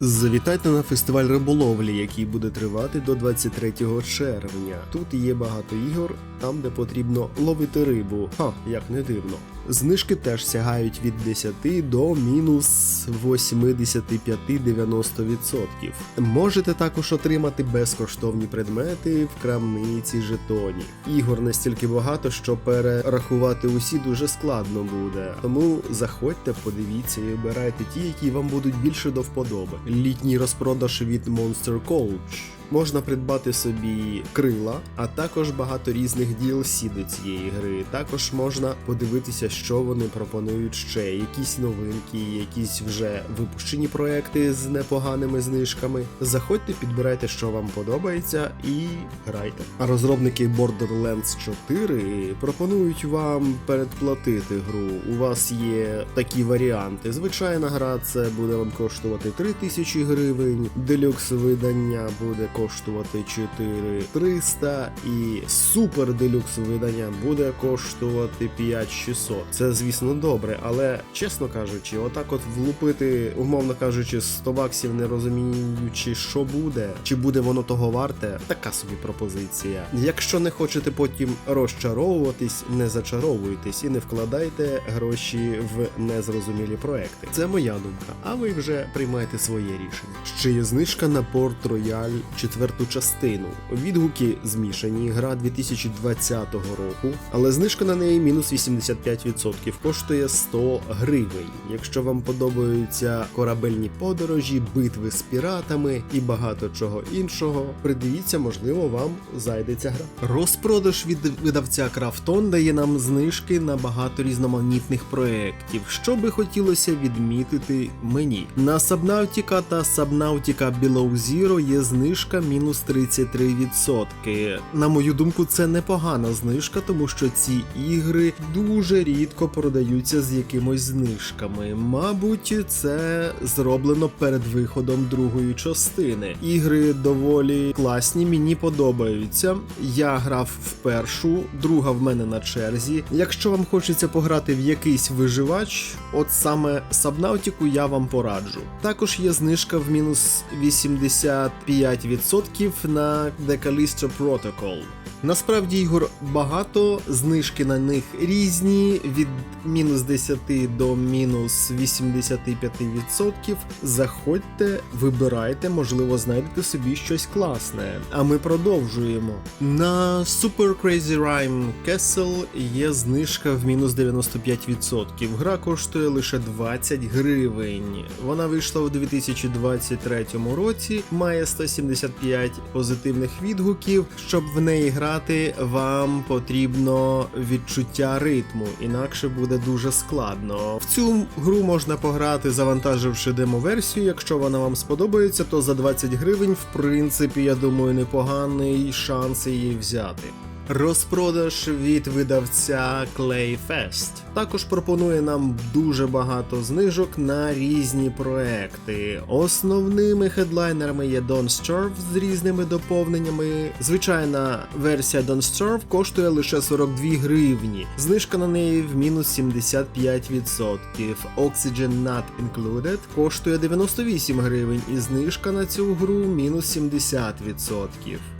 Завітайте на фестиваль риболовлі, який буде тривати до 23 червня. Тут є багато ігор, там де потрібно ловити рибу. Ха, як не дивно. Знижки теж сягають від 10 до мінус 85-90%. Можете також отримати безкоштовні предмети в крамниці жетонів. Ігор настільки багато, що перерахувати усі дуже складно буде. Тому заходьте, подивіться і обирайте ті, які вам будуть більше до вподоби. Літній розпродаж від Monster Coach. Можна придбати собі крила, а також багато різних DLC до цієї гри. Також можна подивитися, що вони пропонують ще, якісь новинки, якісь вже випущені проекти з непоганими знижками. Заходьте, підбирайте, що вам подобається, і грайте. А розробники Borderlands 4 пропонують вам передплатити гру. У вас є такі варіанти. Звичайна гра це буде вам коштувати 3000 гривень, делюкс видання буде коштувати 4300 і супер делюкс видання буде коштувати 5600. Це звісно добре, але чесно кажучи, отак от влупити, умовно кажучи, 100 баксів, не розуміючи, що буде, чи буде воно того варте, така собі пропозиція. Якщо не хочете потім розчаровуватись, не зачаровуйтесь і не вкладайте гроші в незрозумілі проекти. Це моя думка, а ви вже приймайте своє рішення. Ще є знижка на Порт Рояль четверту частину. Відгуки змішані, гра 2020 року, але знижка на неї мінус 85%, коштує 100 гривень. Якщо вам подобаються корабельні подорожі, битви з піратами і багато чого іншого, придивіться, можливо, вам зайдеться гра. Розпродаж від видавця Крафтон дає нам знижки на багато різноманітних проєктів, що би хотілося відмітити мені. На Subnautica та Subnautica Below Zero є знижка мінус 33%. На мою думку, це непогана знижка, тому що ці ігри дуже рідко продаються з якимось знижками. Мабуть, це зроблено перед виходом другої частини. Ігри доволі класні, мені подобаються. Я грав в першу, друга в мене на черзі. Якщо вам хочеться пограти в якийсь виживач, от саме Сабнаутіку я вам пораджу. Також є знижка в мінус 85% на The Callisto Protocol. Насправді ігор багато, знижки на них різні від мінус 10 до мінус 85%. Заходьте, вибирайте, можливо, знайдете собі щось класне. А ми продовжуємо. На Super Crazy Rhyme Castle є знижка в мінус 95%. Гра коштує лише 20 гривень. Вона вийшла у 2023 році, має 175 позитивних відгуків. Щоб в неї грати, вам потрібно відчуття ритму, інакше буде дуже складно. В цю гру можна пограти, завантаживши демо-версію. Якщо вона вам сподобається, то за 20 гривень, в принципі, я думаю, непоганий шанс її взяти. Розпродаж від видавця Clayfest також пропонує нам дуже багато знижок на різні проекти. Основними хедлайнерами є Don't Starve з різними доповненнями. Звичайна версія Don't Starve коштує лише 42 гривні. Знижка на неї в мінус 75%. Oxygen Not Included коштує 98 гривень, і знижка на цю гру мінус 70%.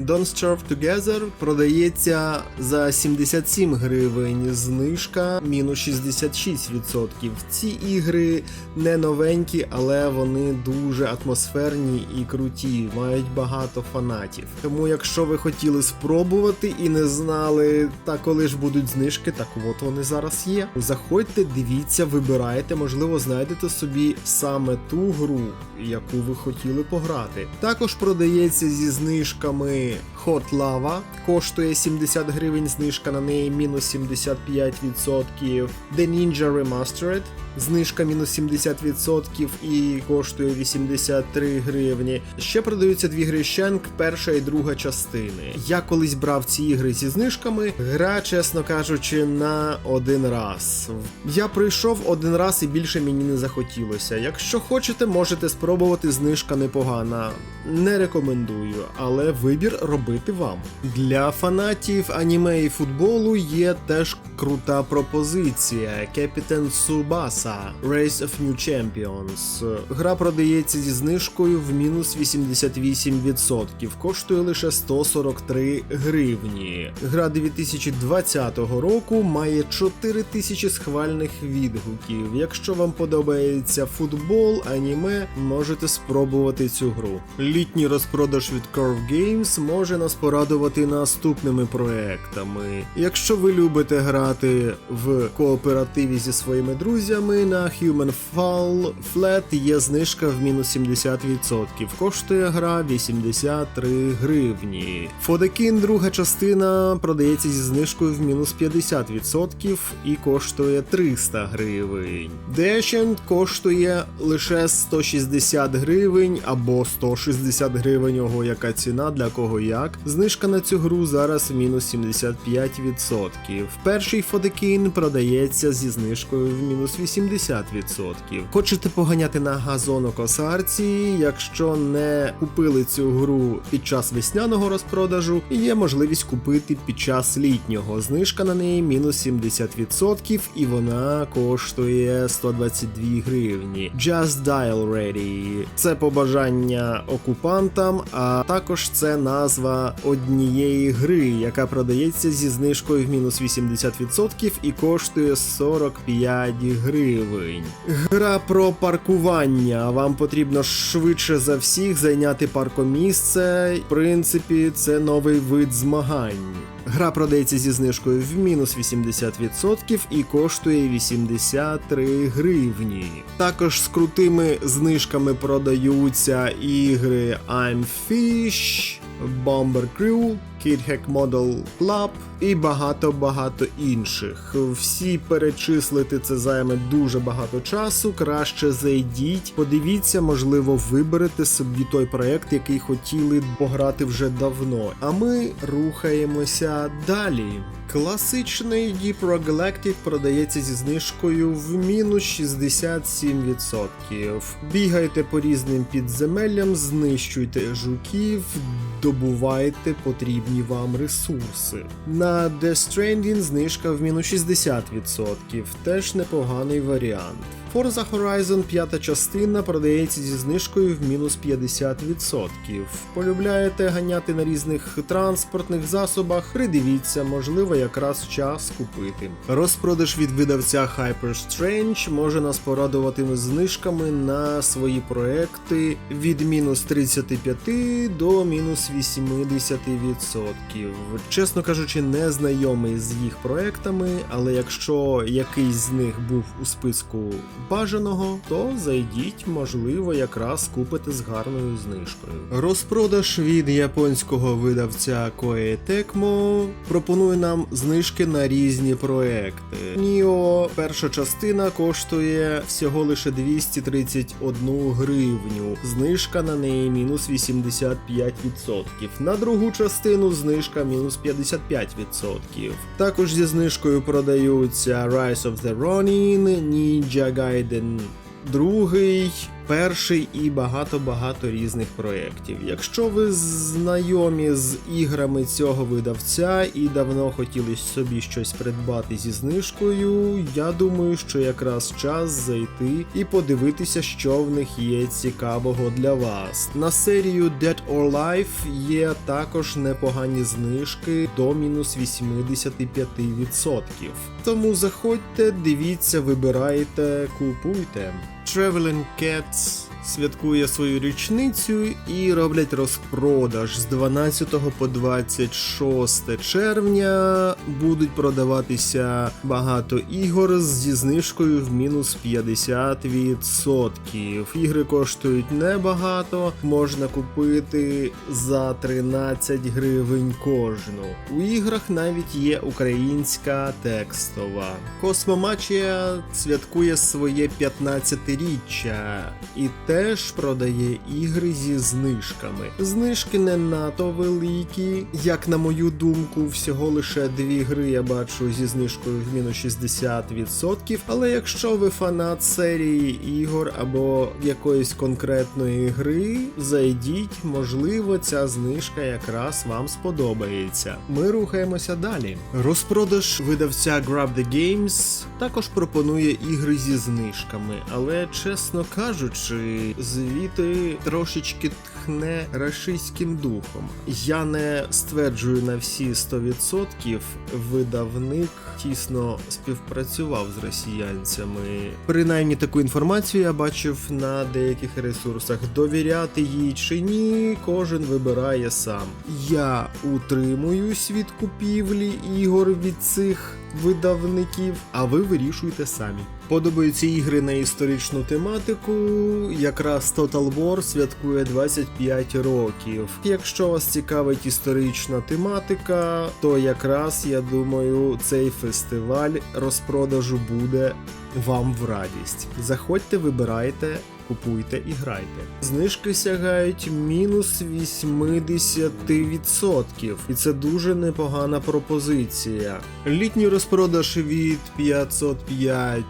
Don't Starve Together продається за 77 гривень, знижка мінус 66%. Ці ігри не новенькі, але вони дуже атмосферні і круті, мають багато фанатів. Тому, якщо ви хотіли спробувати і не знали, та коли ж будуть знижки, так от вони зараз є. Заходьте, дивіться, вибирайте, можливо, знайдете собі саме ту гру, яку ви хотіли пограти. Також продається зі знижками Hot Lava, коштує 70 гривень, знижка на неї мінус 75%. The Ninja Remastered, знижка мінус 70% і коштує 83 гривні. Ще продаються дві гри Shank, перша і друга частини. Я колись брав ці ігри зі знижками. Гра, чесно кажучи, на один раз. Я прийшов один раз і більше мені не захотілося. Якщо хочете, можете спробувати знижка непогана. Не рекомендую, але вибір робити вам. Для фанатів аніме і футболу є теж крута пропозиція. Captain Tsubasa Race of New Champions. Гра продається зі знижкою в мінус 88%, коштує лише 143 гривні. Гра 2020 року має 4000 схвальних відгуків. Якщо вам подобається футбол, аніме, можете спробувати цю гру. Літній розпродаж від Curve Games може нас порадувати наступними проектами. Якщо ви любите грати в кооперативі зі своїми друзями, на Human Fall Flat є знижка в мінус 70%. Коштує гра 83 гривні. Фодекін, друга частина, продається зі знижкою в мінус 50% і коштує 300 гривень. Dashent коштує лише 160 гривень або 160 гривень, ого, яка ціна для кого як. Знижка на цю гру зараз мінус 75%. Перший Фодекін продається зі знижкою в мінус 80%. Хочете поганяти на газонокосарці, якщо не купили цю гру під час весняного розпродажу, є можливість купити під час літнього. Знижка на неї мінус 70% і вона коштує 122 гривні. Just Dial Ready. Це побажання окупантам, а також це назва однієї гри, яка продається зі знижкою в мінус 80% і коштує 45 гривень. Гра про паркування. Вам потрібно швидше за всіх зайняти паркомісце. В принципі, це новий вид змагань. Гра продається зі знижкою в мінус 80% і коштує 83 гривні. Також з крутими знижками продаються ігри I'm Fish, Bomber Crew, Kid Hack Model Club і багато-багато інших. Всі перечислити це займе дуже багато часу. Краще зайдіть, подивіться, можливо, виберете собі той проект, який хотіли пограти вже давно. А ми рухаємося далі. Класичний Deep Rock Galactic продається зі знижкою в мінус 67%. Бігайте по різним підземеллям, знищуйте жуків, добувайте потрібні вам ресурси. На Death Stranding знижка в мінус 60%, теж непоганий варіант. Forza Horizon 5 частина продається зі знижкою в мінус 50%. Полюбляєте ганяти на різних транспортних засобах, придивіться, можливо, якраз час купити. Розпродаж від видавця Hyper Strange може нас порадувати знижками на свої проекти від мінус 35 до мінус 80%. Чесно кажучи, не знайомий з їх проектами, але якщо якийсь з них був у списку бажаного, то зайдіть, можливо, якраз купите з гарною знижкою. Розпродаж від японського видавця Koei Tecmo пропонує нам знижки на різні проекти. Ніо перша частина коштує всього лише 231 гривню. Знижка на неї мінус 85%. На другу частину знижка мінус 55%. Також зі знижкою продаються Rise of the Ronin, Ninja Gaiden другий, перший і багато-багато різних проєктів. Якщо ви знайомі з іграми цього видавця і давно хотіли собі щось придбати зі знижкою, я думаю, що якраз час зайти і подивитися, що в них є цікавого для вас. На серію Dead or Life є також непогані знижки до мінус 85%. Тому заходьте, дивіться, вибирайте, купуйте. Traveling Cats святкує свою річницю і роблять розпродаж з 12 по 26 червня. Будуть продаватися багато ігор зі знижкою в мінус 50%. Ігри коштують небагато, можна купити за 13 гривень кожну. У іграх навіть є українська текстова. Космомачія святкує своє 15-річчя і теж продає ігри зі знижками. Знижки не надто великі, як на мою думку, всього лише дві гри я бачу зі знижкою в мінус 60%. Але якщо ви фанат серії ігор або якоїсь конкретної гри, зайдіть, можливо, ця знижка якраз вам сподобається. Ми рухаємося далі. Розпродаж видавця Grab the Games також пропонує ігри зі знижками, але чесно кажучи, звіти трошечки тхне рашистським духом. Я не стверджую на всі 100%, видавник тісно співпрацював з росіянцями. Принаймні таку інформацію я бачив на деяких ресурсах. Довіряти їй чи ні, кожен вибирає сам. Я утримуюсь від купівлі ігор від цих видавників, а ви вирішуйте самі. Подобаються ігри на історичну тематику. Якраз Total War святкує 25 років. Якщо вас цікавить історична тематика, то якраз я думаю, цей фестиваль розпродажу буде вам в радість. Заходьте, вибирайте. Купуйте і грайте. Знижки сягають мінус 80%, і це дуже непогана пропозиція. Літній розпродаж від 505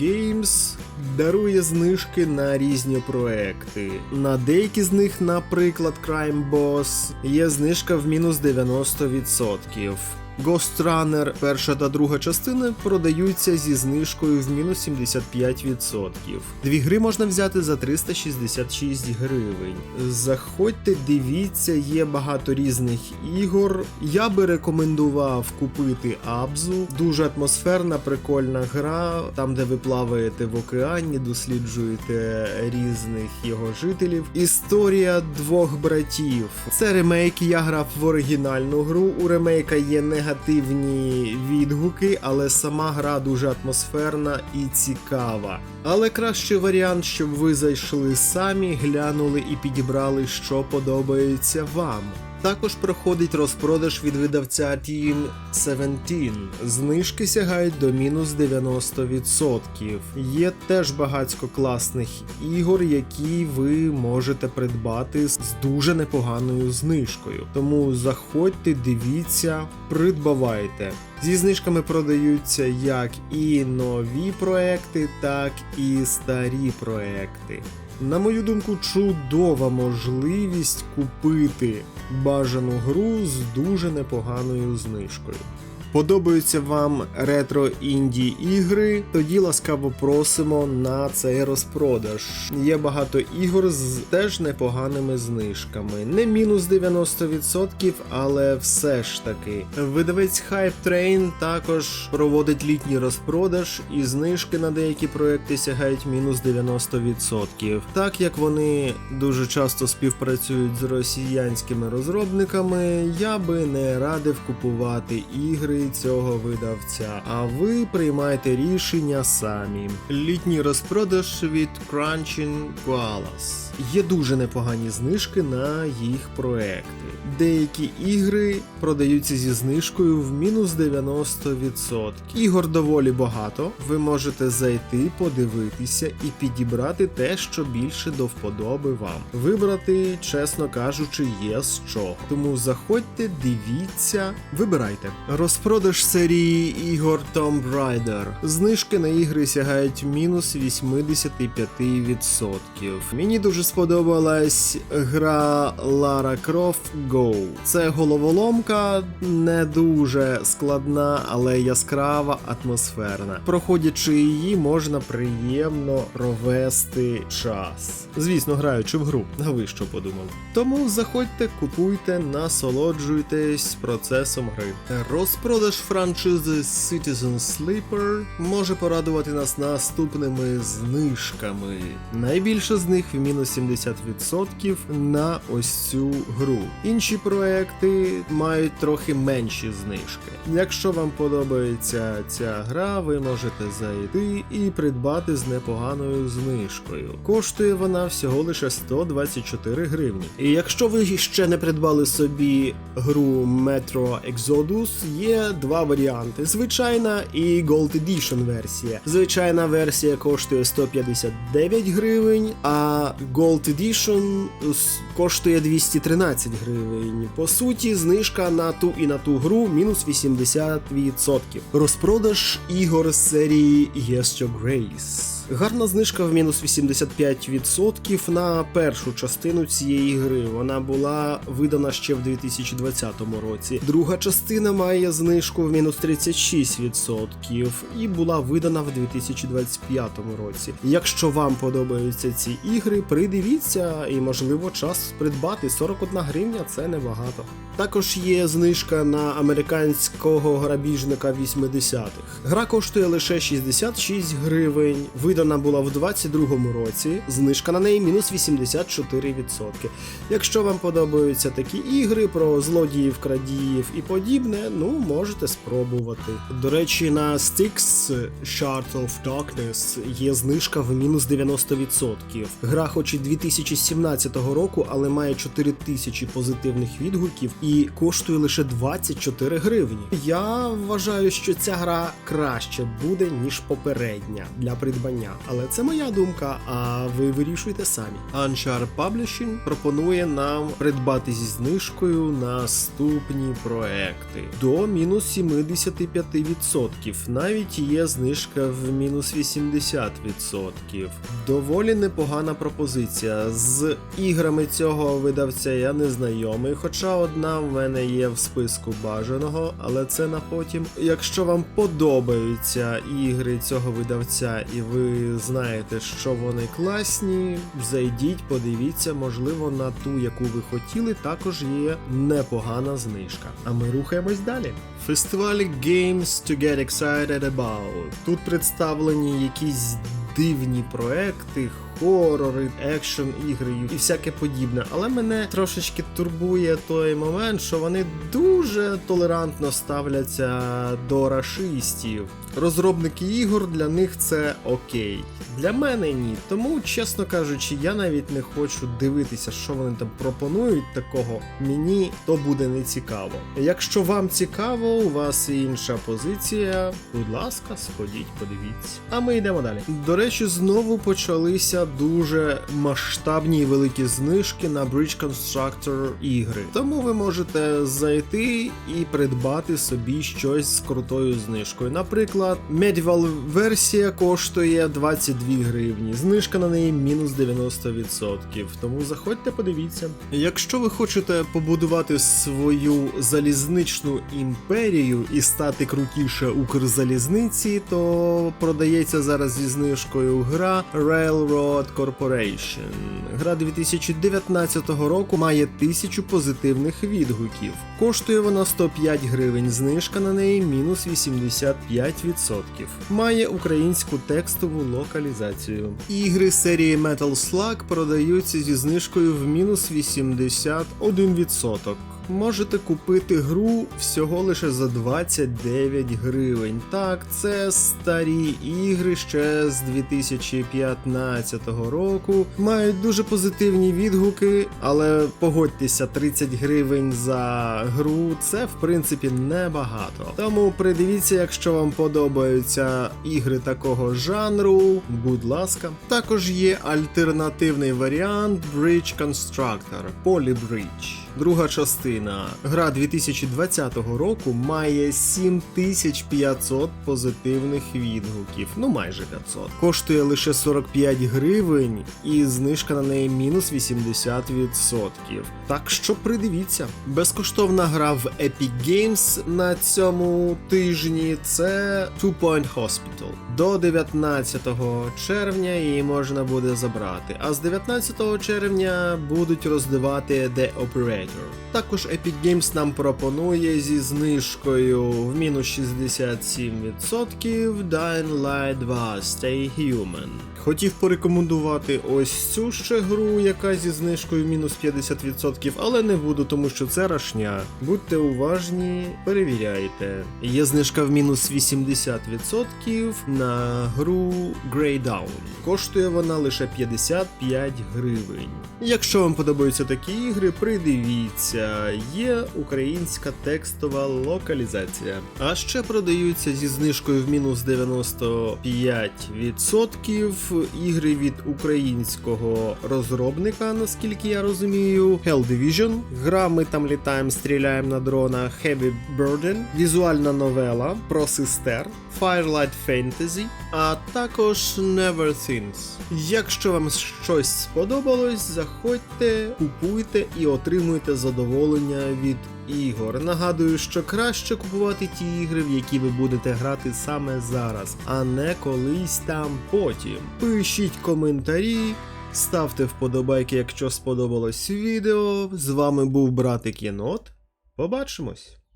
Games дарує знижки на різні проекти. На деякі з них, наприклад, Crime Boss, є знижка в мінус 90%. Ghost Runner перша та друга частини продаються зі знижкою в мінус 75%. Дві гри можна взяти за 366 гривень. Заходьте, дивіться, є багато різних ігор. Я би рекомендував купити Абзу. Дуже атмосферна, прикольна гра, там де ви плаваєте в океані, досліджуєте різних його жителів. Історія двох братів. Це ремейк. Я грав в оригінальну гру. У ремейка є негативні відгуки, але сама гра дуже атмосферна і цікава. Але кращий варіант, щоб ви зайшли самі, глянули і підібрали, що подобається вам. Також проходить розпродаж від видавця Team 17. Знижки сягають до мінус 90%. Є теж багатько класних ігор, які ви можете придбати з дуже непоганою знижкою. Тому заходьте, дивіться, придбавайте. Зі знижками продаються як і нові проекти, так і старі проекти. На мою думку, чудова можливість купити бажану гру з дуже непоганою знижкою. Подобаються вам ретро інді ігри? Тоді ласкаво просимо на цей розпродаж. Є багато ігор з теж непоганими знижками. Не мінус 90%, але все ж таки. Видавець Hype Train також проводить літній розпродаж, і знижки на деякі проекти сягають мінус 90%. Так як вони дуже часто співпрацюють з росіянськими розробниками, я би не радив купувати ігри цього видавця, а ви приймайте рішення самі. Літній розпродаж від Crunching Koalas. Є дуже непогані знижки на їх проекти. Деякі ігри продаються зі знижкою в мінус 90%. Ігор доволі багато. Ви можете зайти, подивитися і підібрати те, що більше до вподоби вам. Вибрати, чесно кажучи, є з чого. Тому заходьте, дивіться, вибирайте. Розпродаж серії ігор Tomb Raider. Знижки на ігри сягають мінус 85%. Мені дуже сподобалась гра Lara Croft Go. Це головоломка не дуже складна, але яскрава, атмосферна. Проходячи її, можна приємно провести час. Звісно, граючи в гру. А ви що подумали? Тому заходьте, купуйте, насолоджуйтесь процесом гри. Розпродаж франшизи Citizen Sleeper може порадувати нас наступними знижками. Найбільше з них в мінус 70% на ось цю гру. Інші проекти мають трохи менші знижки. Якщо вам подобається ця гра, ви можете зайти і придбати з непоганою знижкою. Коштує вона всього лише 124 гривні. І якщо ви ще не придбали собі гру Metro Exodus, є два варіанти: звичайна і Gold Edition версія. Звичайна версія коштує 159 гривень, а Gold Edition коштує 213 гривень. По суті, знижка на ту і на ту гру мінус 80%. Розпродаж ігор з серії Yes Your Grace. Гарна знижка в мінус 85% на першу частину цієї гри. Вона була видана ще в 2020 році. Друга частина має знижку в мінус 36% і була видана в 2025 році. Якщо вам подобаються ці ігри, придивіться і можливо час придбати 41 гривня це небагато. Також є знижка на американського грабіжника 80-х. Гра коштує лише 66 гривень. Видана була в 22-му році. Знижка на неї мінус 84%. Якщо вам подобаються такі ігри про злодіїв, крадіїв і подібне, ну можете спробувати. До речі, на Styx Shard of Darkness є знижка в мінус 90%. Гра хоч і 2017 року, але має 4000 позитивних відгуків і коштує лише 24 гривні. Я вважаю, що ця гра краще буде, ніж попередня для придбання. Але це моя думка, а ви вирішуйте самі. Anchar Publishing пропонує нам придбати зі знижкою наступні проекти до мінус 75%. Навіть є знижка в мінус 80%. Доволі непогана пропозиція. З іграми цього видавця я не знайомий, хоча одна в мене є в списку бажаного, але це на потім. Якщо вам подобаються ігри цього видавця, і ви знаєте, що вони класні, зайдіть, подивіться, можливо, на ту, яку ви хотіли, також є непогана знижка. А ми рухаємось далі. Фестиваль Games to Get Excited About. Тут представлені якісь дивні проекти, хорори, екшн ігри і всяке подібне. Але мене трошечки турбує той момент, що вони дуже толерантно ставляться до рашистів. Розробники ігор для них це окей. Для мене ні. Тому, чесно кажучи, я навіть не хочу дивитися, що вони там пропонують такого. Мені то буде не цікаво. Якщо вам цікаво, у вас інша позиція. Будь ласка, сходіть, подивіться. А ми йдемо далі. До речі, знову почалися дуже масштабні і великі знижки на Bridge Constructor ігри. Тому ви можете зайти і придбати собі щось з крутою знижкою. Наприклад, Medieval версія коштує 22 гривні. Знижка на неї мінус 90%. Тому заходьте, подивіться. Якщо ви хочете побудувати свою залізничну імперію і стати крутіше Укрзалізниці, то продається зараз зі знижкою гра Railroad Corporation. Гра 2019 року має тисячу позитивних відгуків. Коштує вона 105 гривень, знижка на неї мінус 85%. Має українську текстову локалізацію. Ігри серії Metal Slug продаються зі знижкою в мінус 81%. Можете купити гру всього лише за 29 гривень. Так, це старі ігри ще з 2015 року. Мають дуже позитивні відгуки, але погодьтеся, 30 гривень за гру це в принципі небагато. Тому придивіться, якщо вам подобаються ігри такого жанру, будь ласка. Також є альтернативний варіант Bridge Constructor Poly Bridge. Друга частина. Гра 2020 року має 7500 позитивних відгуків, ну майже 500. Коштує лише 45 гривень, і знижка на неї мінус 80%. Так що придивіться. Безкоштовна гра в Epic Games на цьому тижні це Two Point Hospital. До 19 червня її можна буде забрати, а з 19 червня будуть роздавати The Operator. Також Epic Games нам пропонує зі знижкою в мінус 67% Dying Light 2 Stay Human. Хотів порекомендувати ось цю ще гру, яка зі знижкою мінус 50%, але не буду, тому що це рашня. Будьте уважні, перевіряйте. Є знижка в мінус 80% на гру Grey Down. Коштує вона лише 55 гривень. Якщо вам подобаються такі ігри, придивіться, є українська текстова локалізація. А ще продаються зі знижкою в мінус 95% ігри від українського розробника, наскільки я розумію, Hell Division. Гра ми там літаємо, стріляємо на дронах Heavy Burden, візуальна новела про сестер, Firelight Fantasy, а також Never Things. Якщо вам щось сподобалось, заходьте, купуйте і отримуйте задоволення від ігор. Нагадую, що краще купувати ті ігри, в які ви будете грати саме зараз, а не колись там потім. Пишіть коментарі. Ставте вподобайки, якщо сподобалось відео. З вами був братик Єнот. Побачимось!